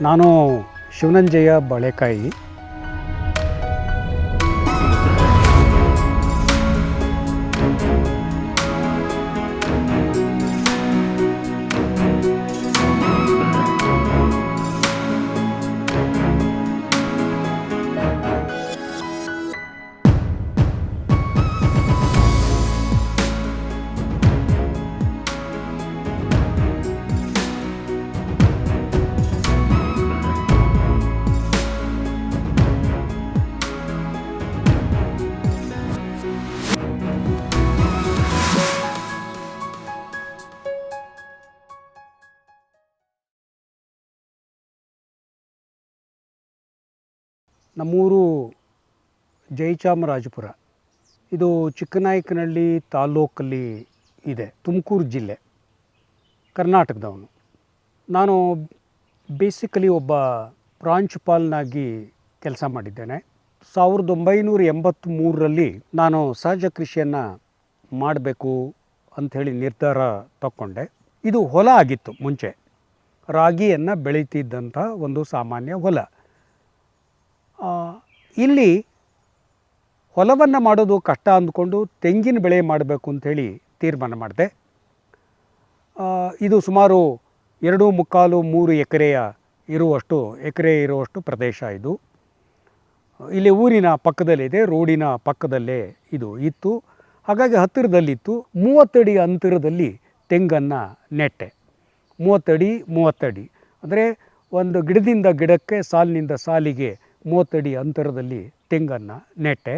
ನಾನು ಶಿವನಂಜಯ್ಯ ಬಾಳೆಕಾಯಿ. ನಮ್ಮೂರು ಜೈಚಾಮರಾಜಪುರ. ಇದು ಚಿಕ್ಕನಾಯಕನಹಳ್ಳಿ ತಾಲ್ಲೂಕಲ್ಲಿ ಇದೆ, ತುಮಕೂರು ಜಿಲ್ಲೆ, ಕರ್ನಾಟಕದವನು. ನಾನು ಬೇಸಿಕಲಿ ಒಬ್ಬ ಪ್ರಾಂಶುಪಾಲನಾಗಿ ಕೆಲಸ ಮಾಡಿದ್ದೇನೆ. ಸಾವಿರದ ಒಂಬೈನೂರ ಎಂಬತ್ತ್ಮೂರರಲ್ಲಿ ನಾನು ಸಹಜ ಕೃಷಿಯನ್ನು ಮಾಡಬೇಕು ಅಂಥೇಳಿ ನಿರ್ಧಾರ ತಕ್ಕೊಂಡೆ. ಇದು ಹೊಲ ಆಗಿತ್ತು ಮುಂಚೆ. ರಾಗಿಯನ್ನು ಬೆಳೀತಿದ್ದಂಥ ಒಂದು ಸಾಮಾನ್ಯ ಹೊಲ. ಇಲ್ಲಿ ಹೊಲವನ್ನು ಮಾಡೋದು ಕಷ್ಟ ಅಂದ್ಕೊಂಡು ತೆಂಗಿನ ಬೆಳೆ ಮಾಡಬೇಕು ಅಂಥೇಳಿ ತೀರ್ಮಾನ ಮಾಡಿದೆ. ಇದು ಸುಮಾರು ಎರಡು ಮುಕ್ಕಾಲು ಮೂರು ಎಕರೆಯ ಇರುವಷ್ಟು, ಎಕರೆ ಇರುವಷ್ಟು ಪ್ರದೇಶ ಇದು. ಇಲ್ಲಿ ಊರಿನ ಪಕ್ಕದಲ್ಲಿದೆ, ರೋಡಿನ ಪಕ್ಕದಲ್ಲೇ ಇದು ಇತ್ತು. ಹಾಗಾಗಿ ಹತ್ತಿರದಲ್ಲಿತ್ತು. ಮೂವತ್ತಡಿ ಅಂತರದಲ್ಲಿ ತೆಂಗನ್ನು ನೆಟ್ಟೆ. ಮೂವತ್ತಡಿ ಮೂವತ್ತಡಿ. ಅಂದರೆ ಒಂದು ಗಿಡದಿಂದ ಗಿಡಕ್ಕೆ, ಸಾಲಿನಿಂದ ಸಾಲಿಗೆ ಮೂವತ್ತಡಿ ಅಂತರದಲ್ಲಿ ತೆಂಗನ್ನು ನೆಟ್ಟೆ.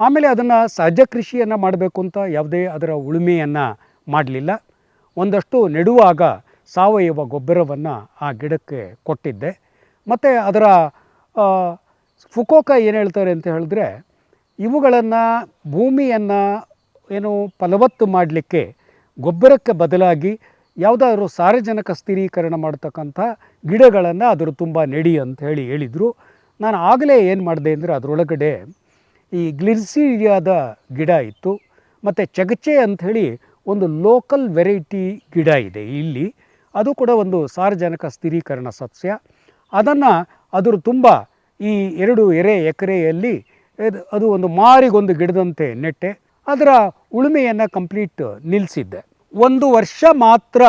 ಆಮೇಲೆ ಅದನ್ನು ಸಹಜ ಕೃಷಿಯನ್ನು ಮಾಡಬೇಕು ಅಂತ ಯಾವುದೇ ಅದರ ಉಳುಮೆಯನ್ನು ಮಾಡಲಿಲ್ಲ. ಒಂದಷ್ಟು ನೆಡುವಾಗ ಸಾವಯವ ಗೊಬ್ಬರವನ್ನು ಆ ಗಿಡಕ್ಕೆ ಕೊಟ್ಟಿದ್ದೆ. ಮತ್ತು ಅದರ ಫುಕೋಕ ಏನು ಹೇಳ್ತಾರೆ ಅಂತ ಹೇಳಿದ್ರೆ ಇವುಗಳನ್ನು ಭೂಮಿಯನ್ನು ಏನು ಫಲವತ್ತು ಮಾಡಲಿಕ್ಕೆ ಗೊಬ್ಬರಕ್ಕೆ ಬದಲಾಗಿ ಯಾವುದಾದ್ರೂ ಸಾರಜನಕ ಸ್ಥಿರೀಕರಣ ಮಾಡ್ತಕ್ಕಂಥ ಗಿಡಗಳನ್ನು ಅದರ ತುಂಬ ನೆಡಿ ಅಂತ ಹೇಳಿ ಹೇಳಿದರು. ನಾನು ಆಗಲೇ ಏನು ಮಾಡಿದೆ ಅಂದರೆ ಅದರೊಳಗಡೆ ಈ ಗ್ಲಿರ್ಸಿಡಿಯಾದ ಗಿಡ ಇತ್ತು, ಮತ್ತು ಚಗಚೆ ಅಂಥೇಳಿ ಒಂದು ಲೋಕಲ್ ವೆರೈಟಿ ಗಿಡ ಇದೆ ಇಲ್ಲಿ. ಅದು ಕೂಡ ಒಂದು ಸಾರ್ವಜನಿಕ ಸ್ಥಿರೀಕರಣ ಸಸ್ಯ. ಅದನ್ನು ಅದರ ತುಂಬ ಈ ಎರಡು ಎರೆ ಎಕರೆಯಲ್ಲಿ ಅದು ಒಂದು ಮಾರಿಗೊಂದು ಗಿಡದಂತೆ ನೆಟ್ಟೆ. ಅದರ ಉಳುಮೆಯನ್ನು ಕಂಪ್ಲೀಟ್ ನಿಲ್ಲಿಸಿದ್ದೆ ಒಂದು ವರ್ಷ ಮಾತ್ರ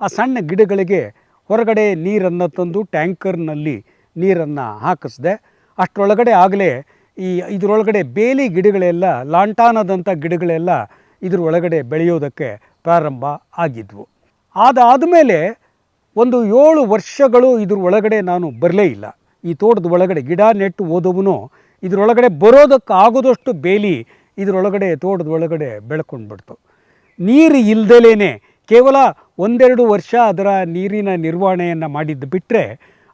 ಆ ಸಣ್ಣ ಗಿಡಗಳಿಗೆ ಹೊರಗಡೆ ನೀರನ್ನು ತಂದು ಟ್ಯಾಂಕರ್ನಲ್ಲಿ ನೀರನ್ನು ಹಾಕಿಸ್ದೆ, ಅಷ್ಟರೊಳಗಡೆ ಆಗಲೇ ಈ ಇದರೊಳಗಡೆ ಬೇಲಿ ಗಿಡಗಳೆಲ್ಲ, ಲಾಂಟಾನದಂಥ ಗಿಡಗಳೆಲ್ಲ ಇದರೊಳಗಡೆ ಬೆಳೆಯೋದಕ್ಕೆ ಪ್ರಾರಂಭ ಆಗಿದ್ವು. ಅದಾದಮೇಲೆ ಒಂದು ಏಳು ವರ್ಷಗಳು ಇದ್ರ ಒಳಗಡೆ ನಾನು ಬರಲೇ ಇಲ್ಲ. ಈ ತೋಟದ ಒಳಗಡೆ ಗಿಡ ನೆಟ್ಟು ಓದೋವನು ಇದರೊಳಗಡೆ ಬರೋದಕ್ಕೆ ಆಗೋದಷ್ಟು ಬೇಲಿ ಇದರೊಳಗಡೆ ತೋಟದ ಒಳಗಡೆ ಬೆಳ್ಕೊಂಡು ಬಿಡ್ತು. ನೀರು ಇಲ್ದಲೇ ಕೇವಲ ಒಂದೆರಡು ವರ್ಷ ಅದರ ನೀರಿನ ನಿರ್ವಹಣೆಯನ್ನು ಮಾಡಿದ್ದು ಬಿಟ್ಟರೆ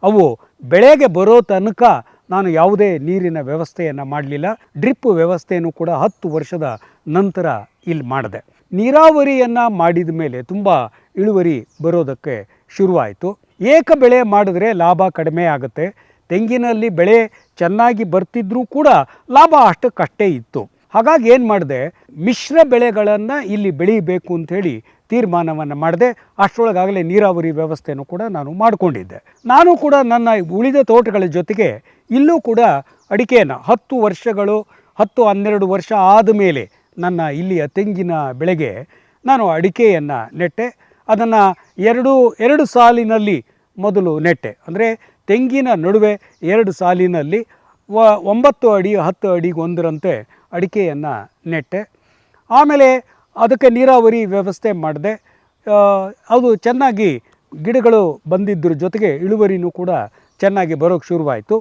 ಅವು ಬೆಳೆಗೆ ಬರೋ ತನಕ ನಾನು ಯಾವುದೇ ನೀರಿನ ವ್ಯವಸ್ಥೆಯನ್ನು ಮಾಡಲಿಲ್ಲ. ಡ್ರಿಪ್ ವ್ಯವಸ್ಥೆಯನ್ನು ಕೂಡ ಹತ್ತು ವರ್ಷದ ನಂತರ ಇಲ್ಲಿ ಮಾಡಿದೆ. ನೀರಾವರಿಯನ್ನು ಮಾಡಿದ ಮೇಲೆ ತುಂಬ ಇಳುವರಿ ಬರೋದಕ್ಕೆ ಶುರುವಾಯಿತು. ಏಕ ಬೆಳೆ ಮಾಡಿದ್ರೆ ಲಾಭ ಕಡಿಮೆ ಆಗುತ್ತೆ. ತೆಂಗಿನಲ್ಲಿ ಬೆಳೆ ಚೆನ್ನಾಗಿ ಬರ್ತಿದ್ರೂ ಕೂಡ ಲಾಭ ಅಷ್ಟಕ್ಕಷ್ಟೇ ಇತ್ತು. ಹಾಗಾಗಿ ಏನು ಮಾಡಿದೆ? ಮಿಶ್ರ ಬೆಳೆಗಳನ್ನು ಇಲ್ಲಿ ಬೆಳೀಬೇಕು ಅಂಥೇಳಿ ತೀರ್ಮಾನವನ್ನು ಮಾಡಿದೆ, ಅಷ್ಟರೊಳಗಾಗಲೇ ನೀರಾವರಿ ವ್ಯವಸ್ಥೆಯನ್ನು ಕೂಡ ನಾನು ಮಾಡಿಕೊಂಡಿದ್ದೆ. ನಾನು ಕೂಡ ನನ್ನ ಉಳಿದ ತೋಟಗಳ ಜೊತೆಗೆ ಇಲ್ಲೂ ಕೂಡ ಅಡಿಕೆಯನ್ನು ಹತ್ತು ವರ್ಷಗಳು, ಹತ್ತು ಹನ್ನೆರಡು ವರ್ಷ ಆದಮೇಲೆ ನನ್ನ ಇಲ್ಲಿಯ ತೆಂಗಿನ ಬೆಳೆಗೆ ನಾನು ಅಡಿಕೆಯನ್ನು ನೆಟ್ಟೆ. ಅದನ್ನು ಎರಡು ಎರಡು ಸಾಲಿನಲ್ಲಿ ಮೊದಲು ನೆಟ್ಟೆ. ಅಂದರೆ ತೆಂಗಿನ ನಡುವೆ ಎರಡು ಸಾಲಿನಲ್ಲಿ ವ, ಒಂಬತ್ತು ಅಡಿ, ಹತ್ತು ಅಡಿಗೊಂದರಂತೆ ಅಡಿಕೆಯನ್ನು ನೆಟ್ಟೆ. ಆಮೇಲೆ ಅದಕ್ಕೆ ನೀರಾವರಿ ವ್ಯವಸ್ಥೆ ಮಾಡಿದೆ. ಅದು ಚೆನ್ನಾಗಿ ಗಿಡಗಳು ಬಂದಿದ್ದರ ಜೊತೆಗೆ ಇಳುವರಿನೂ ಕೂಡ ಚೆನ್ನಾಗಿ ಬರೋಕ್ಕೆ ಶುರುವಾಯಿತು.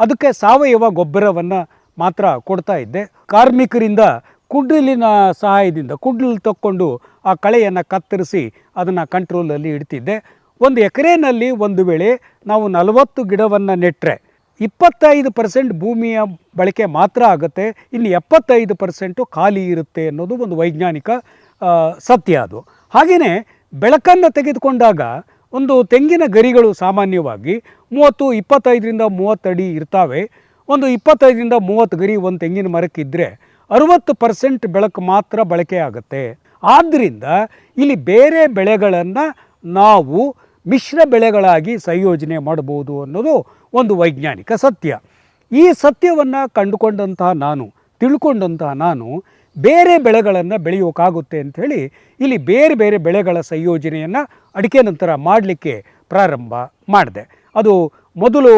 ಅದಕ್ಕೆ ಸಾವಯವ ಗೊಬ್ಬರವನ್ನು ಮಾತ್ರ ಕೊಡ್ತಾ ಇದ್ದೆ. ಕಾರ್ಮಿಕರಿಂದ ಕುಡ್ಲಿನ ಸಹಾಯದಿಂದ ಕುಡ್ಲು ತಕ್ಕೊಂಡು ಆ ಕಳೆಯನ್ನು ಕತ್ತರಿಸಿ ಅದನ್ನು ಕಂಟ್ರೋಲಲ್ಲಿ ಇಡ್ತಿದ್ದೆ. ಒಂದು ಎಕರೆನಲ್ಲಿ ಒಂದು ವೇಳೆ ನಾವು ನಲವತ್ತು ಗಿಡವನ್ನು ನೆಟ್ಟರೆ ಇಪ್ಪತ್ತೈದು ಪರ್ಸೆಂಟ್ ಭೂಮಿಯ ಬಳಕೆ ಮಾತ್ರ ಆಗುತ್ತೆ ಇನ್ನು ಎಪ್ಪತ್ತೈದು ಪರ್ಸೆಂಟು ಖಾಲಿ ಇರುತ್ತೆ ಅನ್ನೋದು ಒಂದು ವೈಜ್ಞಾನಿಕ ಸತ್ಯ ಅದು. ಹಾಗೆಯೇ ಬೆಳಕನ್ನು ತೆಗೆದುಕೊಂಡಾಗ ಒಂದು ತೆಂಗಿನ ಗರಿಗಳು ಸಾಮಾನ್ಯವಾಗಿ ಮೂವತ್ತು, ಇಪ್ಪತ್ತೈದರಿಂದ ಮೂವತ್ತಡಿ ಇರ್ತಾವೆ. ಒಂದು ಇಪ್ಪತ್ತೈದರಿಂದ ಮೂವತ್ತು ಗರಿ ಒಂದು ತೆಂಗಿನ ಮರಕ್ಕಿದ್ದರೆ ಅರುವತ್ತು ಪರ್ಸೆಂಟ್ ಬೆಳಕು ಮಾತ್ರ ಬಳಕೆ ಆಗುತ್ತೆ. ಆದ್ದರಿಂದ ಇಲ್ಲಿ ಬೇರೆ ಬೆಳೆಗಳನ್ನು ನಾವು ಮಿಶ್ರ ಬೆಳೆಗಳಾಗಿ ಸಂಯೋಜನೆ ಮಾಡಬಹುದು ಅನ್ನೋದು ಒಂದು ವೈಜ್ಞಾನಿಕ ಸತ್ಯ. ಈ ಸತ್ಯವನ್ನು ಕಂಡುಕೊಂಡಂತಹ ನಾನು, ತಿಳ್ಕೊಂಡಂತಹ ನಾನು ಬೇರೆ ಬೆಳೆಗಳನ್ನು ಬೆಳೆಯೋಕ್ಕಾಗುತ್ತೆ ಅಂಥೇಳಿ ಇಲ್ಲಿ ಬೇರೆ ಬೇರೆ ಬೆಳೆಗಳ ಸಂಯೋಜನೆಯನ್ನು ಅಡಿಕೆ ನಂತರ ಮಾಡಲಿಕ್ಕೆ ಪ್ರಾರಂಭ ಮಾಡಿದೆ. ಅದು ಮೊದಲು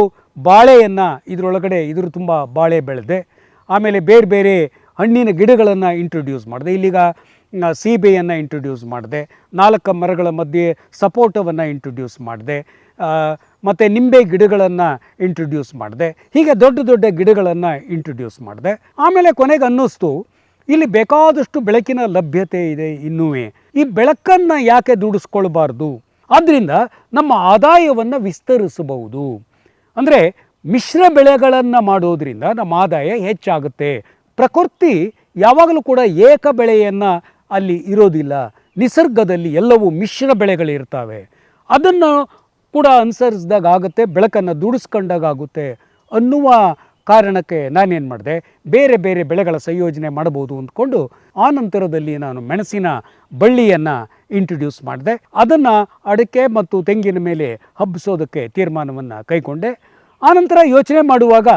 ಬಾಳೆಯನ್ನು ಇದರೊಳಗಡೆ ಇದ್ರ ತುಂಬ ಬಾಳೆ ಬೆಳೆದೆ. ಆಮೇಲೆ ಬೇರೆ ಬೇರೆ ಹಣ್ಣಿನ ಗಿಡಗಳನ್ನು ಇಂಟ್ರೊಡ್ಯೂಸ್ ಮಾಡಿದೆ. ಇಲ್ಲಿಗ ಸೀಬೆಯನ್ನು ಇಂಟ್ರೊಡ್ಯೂಸ್ ಮಾಡಿದೆ. ನಾಲ್ಕು ಮರಗಳ ಮಧ್ಯೆ ಸಪೋಟವನ್ನು ಇಂಟ್ರೊಡ್ಯೂಸ್ ಮಾಡಿದೆ. ಮತ್ತು ನಿಂಬೆ ಗಿಡಗಳನ್ನು ಇಂಟ್ರೊಡ್ಯೂಸ್ ಮಾಡಿದೆ. ಹೀಗೆ ದೊಡ್ಡ ದೊಡ್ಡ ಗಿಡಗಳನ್ನು ಇಂಟ್ರೊಡ್ಯೂಸ್ ಮಾಡಿದೆ. ಆಮೇಲೆ ಕೊನೆಗೆ ಅನ್ನಿಸ್ತು, ಇಲ್ಲಿ ಬೇಕಾದಷ್ಟು ಬೆಳಕಿನ ಲಭ್ಯತೆ ಇದೆ ಇನ್ನೂ ಈ ಬೆಳಕನ್ನು ಯಾಕೆ ದುಡಿಸ್ಕೊಳ್ಬಾರ್ದು? ಆದ್ದರಿಂದ ನಮ್ಮ ಆದಾಯವನ್ನು ವಿಸ್ತರಿಸಬಹುದು. ಅಂದರೆ ಮಿಶ್ರ ಬೆಳೆಗಳನ್ನು ಮಾಡೋದರಿಂದ ನಮ್ಮ ಆದಾಯ ಹೆಚ್ಚಾಗುತ್ತೆ. ಪ್ರಕೃತಿ ಯಾವಾಗಲೂ ಕೂಡ ಏಕ ಬೆಳೆಯನ್ನು ಅಲ್ಲಿ ಇರೋದಿಲ್ಲ. ನಿಸರ್ಗದಲ್ಲಿ ಎಲ್ಲವೂ ಮಿಶ್ರ ಬೆಳೆಗಳಿರ್ತವೆ. ಅದನ್ನು ಕೂಡ ಅನುಸರಿಸಿದಾಗ ಆಗುತ್ತೆ, ಬೆಳಕನ್ನು ದುಡಿಸ್ಕೊಂಡಾಗ ಆಗುತ್ತೆ ಅನ್ನುವ ಕಾರಣಕ್ಕೆ ನಾನೇನು ಮಾಡಿದೆ, ಬೇರೆ ಬೇರೆ ಬೆಳೆಗಳ ಸಂಯೋಜನೆ ಮಾಡಬಹುದು ಅಂದ್ಕೊಂಡು ಆ ನಂತರದಲ್ಲಿ ನಾನು ಮೆಣಸಿನ ಬಳ್ಳಿಯನ್ನು ಇಂಟ್ರೊಡ್ಯೂಸ್ ಮಾಡಿದೆ. ಅದನ್ನು ಅಡಿಕೆ ಮತ್ತು ತೆಂಗಿನ ಮೇಲೆ ಹಬ್ಬಿಸೋದಕ್ಕೆ ತೀರ್ಮಾನವನ್ನು ಕೈಗೊಂಡೆ. ಆನಂತರ ಯೋಚನೆ ಮಾಡುವಾಗ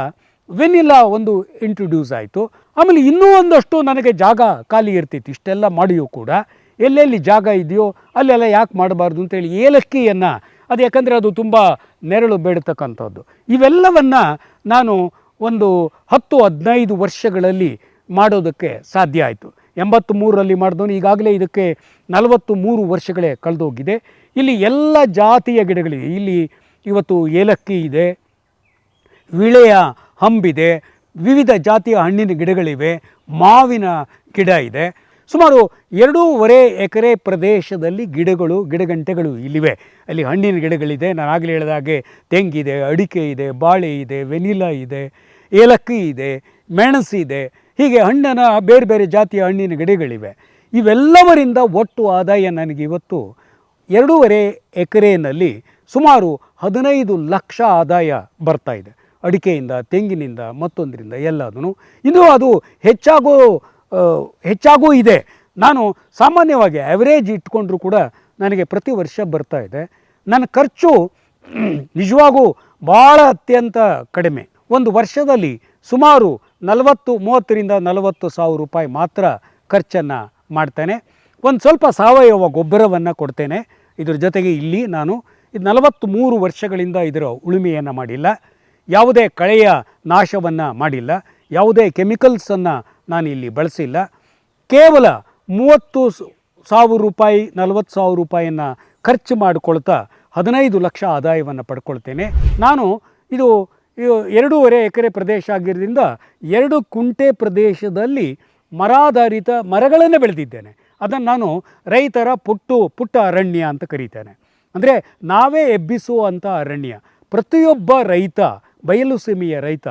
ವೆನಿಲಾ ಒಂದು ಇಂಟ್ರೊಡ್ಯೂಸ್ ಆಯಿತು. ಆಮೇಲೆ ಇನ್ನೂ ಒಂದಷ್ಟು ನನಗೆ ಜಾಗ ಖಾಲಿ ಇರ್ತಿತ್ತು, ಇಷ್ಟೆಲ್ಲ ಮಾಡಿಯೂ ಕೂಡ. ಎಲ್ಲೆಲ್ಲಿ ಜಾಗ ಇದೆಯೋ, ಅಲ್ಲೆಲ್ಲ ಯಾಕೆ ಮಾಡಬಾರ್ದು ಅಂತೇಳಿ ಏಲಕ್ಕಿಯನ್ನು ಅದು ಯಾಕಂದರೆ ಅದು ತುಂಬ ನೆರಳು ಬೇಡತಕ್ಕಂಥದ್ದು. ಇವೆಲ್ಲವನ್ನು ನಾನು ಒಂದು ಹತ್ತು, ಹದಿನೈದು ವರ್ಷಗಳಲ್ಲಿ ಮಾಡೋದಕ್ಕೆ ಸಾಧ್ಯ ಆಯಿತು. ಎಂಬತ್ತು ಮೂರರಲ್ಲಿ ಮಾಡಿದವನು ಈಗಾಗಲೇ ಇದಕ್ಕೆ ನಲವತ್ತು ಮೂರು ವರ್ಷಗಳೇ ಕಳೆದೋಗಿದೆ. ಇಲ್ಲಿ ಎಲ್ಲ ಜಾತಿಯ ಗಿಡಗಳಿವೆ ಇಲ್ಲಿ ಇವತ್ತು ಏಲಕ್ಕಿ ಇದೆ, ವಿಳೆಯ ಹಂಬಿದೆ, ವಿವಿಧ ಜಾತಿಯ ಹಣ್ಣಿನ ಗಿಡಗಳಿವೆ, ಮಾವಿನ ಗಿಡ ಇದೆ. ಸುಮಾರು ಎರಡೂವರೆ ಎಕರೆ ಪ್ರದೇಶದಲ್ಲಿ ಗಿಡಗಳು, ಗಿಡಗಂಟೆಗಳು ಇಲ್ಲಿವೆ. ಅಲ್ಲಿ ಹಣ್ಣಿನ ಗಿಡಗಳಿದೆ. ನಾನು ಆಗಲೇ ಹೇಳಿದ ಹಾಗೆ ತೆಂಗಿದೆ ಅಡಿಕೆ ಇದೆ, ಬಾಳೆ ಇದೆ, ವೆನಿಲಾ ಇದೆ, ಏಲಕ್ಕಿ ಇದೆ ಮೆಣಸಿದೆ ಹೀಗೆ ಹಣ್ಣನ ಬೇರೆ ಬೇರೆ ಜಾತಿಯ ಹಣ್ಣಿನ ಗಿಡಗಳಿವೆ. ಇವೆಲ್ಲವರಿಂದ ಒಟ್ಟು ಆದಾಯ ನನಗೆ ಇವತ್ತು ಎರಡೂವರೆ ಎಕರೆಯಲ್ಲಿ ಸುಮಾರು ಹದಿನೈದು ಲಕ್ಷ ಆದಾಯ ಬರ್ತಾ ಇದೆ. ಅಡಿಕೆಯಿಂದ, ತೆಂಗಿನಿಂದ, ಮತ್ತೊಂದರಿಂದ ಎಲ್ಲದೂ ಇದು ಅದು ಹೆಚ್ಚಾಗೋ ಹೆಚ್ಚಾಗೂ ಇದೆ. ನಾನು ಸಾಮಾನ್ಯವಾಗಿ ಆ್ಯಾವ್ರೇಜ್ ಇಟ್ಕೊಂಡ್ರೂ ಕೂಡ ನನಗೆ ಪ್ರತಿ ವರ್ಷ ಬರ್ತಾ ಇದೆ. ನನ್ನ ಖರ್ಚು ನಿಜವಾಗೂ ಭಾಳ ಅತ್ಯಂತ ಕಡಿಮೆ. ಒಂದು ವರ್ಷದಲ್ಲಿ ಸುಮಾರು ನಲವತ್ತು, ಮೂವತ್ತರಿಂದ ನಲವತ್ತು ಸಾವಿರ ರೂಪಾಯಿ ಮಾತ್ರ ಖರ್ಚನ್ನು ಮಾಡ್ತೇನೆ. ಒಂದು ಸ್ವಲ್ಪ ಸಾವಯವ ಗೊಬ್ಬರವನ್ನು ಕೊಡ್ತೇನೆ. ಇದ್ರ ಜೊತೆಗೆ ಇಲ್ಲಿ ನಾನು ಇದು ನಲವತ್ತು ಮೂರು ವರ್ಷಗಳಿಂದ ಇದರ ಉಳುಮೆಯನ್ನು ಮಾಡಿಲ್ಲ. ಯಾವುದೇ ಕಳೆಯ ನಾಶವನ್ನು ಮಾಡಿಲ್ಲ. ಯಾವುದೇ ಕೆಮಿಕಲ್ಸನ್ನು ನಾನು ಇಲ್ಲಿ ಬಳಸಿಲ್ಲ. ಕೇವಲ ಮೂವತ್ತು ಸಾವಿರ ರೂಪಾಯಿ, ನಲವತ್ತು ಸಾವಿರ ರೂಪಾಯಿಯನ್ನು ಖರ್ಚು ಮಾಡಿಕೊಳ್ತಾ ಹದಿನೈದು ಲಕ್ಷ ಆದಾಯವನ್ನು ಪಡ್ಕೊಳ್ತೇನೆ. ನಾನು ಇದು ಇದು ಎರಡೂವರೆ ಎಕರೆ ಪ್ರದೇಶ ಆಗಿರೋದ್ರಿಂದ ಎರಡು ಕುಂಟೆ ಪ್ರದೇಶದಲ್ಲಿ ಮರಾಧಾರಿತ ಮರಗಳನ್ನು ಬೆಳೆದಿದ್ದೇನೆ. ಅದನ್ನು ನಾನು ರೈತರ ಪುಟ್ಟು, ಪುಟ್ಟ ಅರಣ್ಯ ಅಂತ ಕರೀತೇನೆ. ಅಂದರೆ ನಾವೇ ಎಬ್ಬಿಸುವಂಥ ಅರಣ್ಯ. ಪ್ರತಿಯೊಬ್ಬ ರೈತ, ಬಯಲು ಸೀಮೆಯ ರೈತ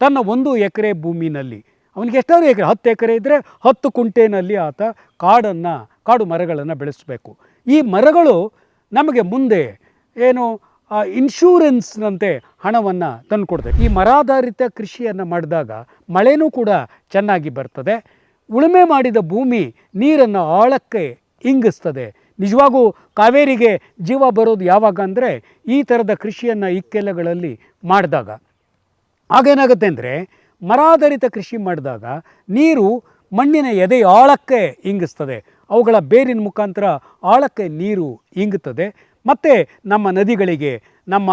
ತನ್ನ ಒಂದು ಎಕರೆ ಭೂಮಿನಲ್ಲಿ ಅವನಿಗೆ ಎಷ್ಟಾದ್ರು ಎಕರೆ, ಹತ್ತು ಎಕರೆ ಇದ್ದರೆ ಹತ್ತು ಕುಂಟೆನಲ್ಲಿ ಆತ ಕಾಡನ್ನು, ಕಾಡು ಮರಗಳನ್ನು ಬೆಳೆಸಬೇಕು. ಈ ಮರಗಳು ನಮಗೆ ಮುಂದೆ ಏನು ಇನ್ಶೂರೆನ್ಸ್ನಂತೆ ಹಣವನ್ನು ತಂದುಕೊಡ್ತದೆ. ಈ ಮರಾಧಾರಿತ ಕೃಷಿಯನ್ನು ಮಾಡಿದಾಗ ಮಳೆನೂ ಕೂಡ ಚೆನ್ನಾಗಿ ಬರ್ತದೆ. ಉಳುಮೆ ಮಾಡಿದ ಭೂಮಿ ನೀರನ್ನು ಆಳಕ್ಕೆ ಇಂಗಿಸ್ತದೆ. ನಿಜವಾಗೂ ಕಾವೇರಿಗೆ ಜೀವ ಬರೋದು ಯಾವಾಗ ಅಂದರೆ ಈ ಥರದ ಕೃಷಿಯನ್ನು ಇಕ್ಕೆಲಗಳಲ್ಲಿ ಮಾಡಿದಾಗ. ಆಗೇನಾಗುತ್ತೆ ಅಂದರೆ ಮರಾಧಾರಿತ ಕೃಷಿ ಮಾಡಿದಾಗ ನೀರು ಮಣ್ಣಿನ ಎದೆ ಆಳಕ್ಕೆ ಇಂಗಿಸ್ತದೆ. ಅವುಗಳ ಬೇರಿನ ಮುಖಾಂತರ ಆಳಕ್ಕೆ ನೀರು ಇಂಗುತ್ತದೆ. ಮತ್ತು ನಮ್ಮ ನದಿಗಳಿಗೆ, ನಮ್ಮ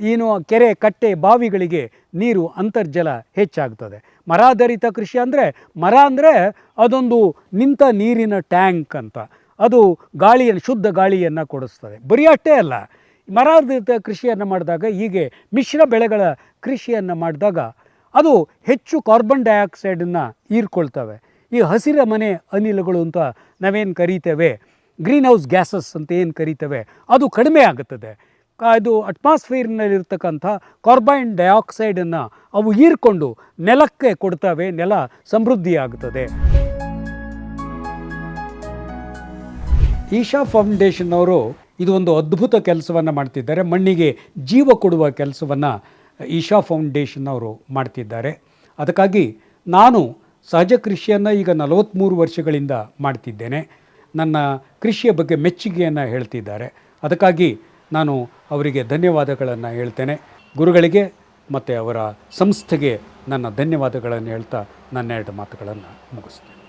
ಏನು ಕೆರೆ, ಕಟ್ಟೆ, ಬಾವಿಗಳಿಗೆ ನೀರು ಅಂತರ್ಜಲ ಹೆಚ್ಚಾಗ್ತದೆ. ಮರಾಧಾರಿತ ಕೃಷಿ ಅಂದರೆ, ಮರ ಅಂದರೆ ಅದೊಂದು ನಿಂತ ನೀರಿನ ಟ್ಯಾಂಕ್ ಅಂತ. ಅದು ಗಾಳಿಯನ್ನು ಶುದ್ಧ ಗಾಳಿಯನ್ನು ಕೊಡಿಸ್ತದೆ. ಬರೀ ಅಷ್ಟೇ ಅಲ್ಲ ಮರಾಧಾರಿತ ಕೃಷಿಯನ್ನು ಮಾಡಿದಾಗ ಹೀಗೆ ಮಿಶ್ರ ಬೆಳೆಗಳ ಕೃಷಿಯನ್ನು ಮಾಡಿದಾಗ ಅದು ಹೆಚ್ಚು ಕಾರ್ಬನ್ ಡೈಆಕ್ಸೈಡನ್ನು ಹೀರ್ಕೊಳ್ತವೆ. ಈ ಹಸಿರ ಮನೆ ಅನಿಲಗಳು ಅಂತ ನಾವೇನು ಕರೀತೇವೆ? ಗ್ರೀನ್ ಹೌಸ್ ಗ್ಯಾಸಸ್ ಅಂತ ಏನು ಕರೀತೇವೆ? ಅದು ಕಡಿಮೆ ಆಗುತ್ತದೆ. ಇದು ಅಟ್ಮಾಸ್ಫಿಯರ್ನಲ್ಲಿರ್ತಕ್ಕಂಥ ಕಾರ್ಬನ್ ಡೈಆಕ್ಸೈಡನ್ನು ಅವು ಹೀರ್ಕೊಂಡು ನೆಲಕ್ಕೆ ಕೊಡ್ತವೆ, ನೆಲ ಸಮೃದ್ಧಿಯಾಗುತ್ತದೆ. ಈಶಾ ಫೌಂಡೇಶನ್ ಅವರು ಇದು ಒಂದು ಅದ್ಭುತ ಕೆಲಸವನ್ನು ಮಾಡ್ತಿದ್ದಾರೆ. ಮಣ್ಣಿಗೆ ಜೀವ ಕೊಡುವ ಕೆಲಸವನ್ನು ಈಶಾ ಫೌಂಡೇಶನ್ ಅವರು ಮಾಡ್ತಿದ್ದಾರೆ. ಅದಕ್ಕಾಗಿ ನಾನು ಸಹಜ ಕೃಷಿಯನ್ನು ಈಗ ನಲವತ್ತ್ಮೂರು ವರ್ಷಗಳಿಂದ ಮಾಡ್ತಿದ್ದೇನೆ. ನನ್ನ ಕೃಷಿಯ ಬಗ್ಗೆ ಮೆಚ್ಚುಗೆಯನ್ನು ಹೇಳ್ತಿದ್ದಾರೆ. ಅದಕ್ಕಾಗಿ ನಾನು ಅವರಿಗೆ ಧನ್ಯವಾದಗಳನ್ನು ಹೇಳ್ತೇನೆ. ಗುರುಗಳಿಗೆ ಮತ್ತು ಅವರ ಸಂಸ್ಥೆಗೆ ನನ್ನ ಧನ್ಯವಾದಗಳನ್ನು ಹೇಳ್ತಾ ನನ್ನ ಎರಡು ಮಾತುಗಳನ್ನು ಮುಗಿಸ್ತೇನೆ.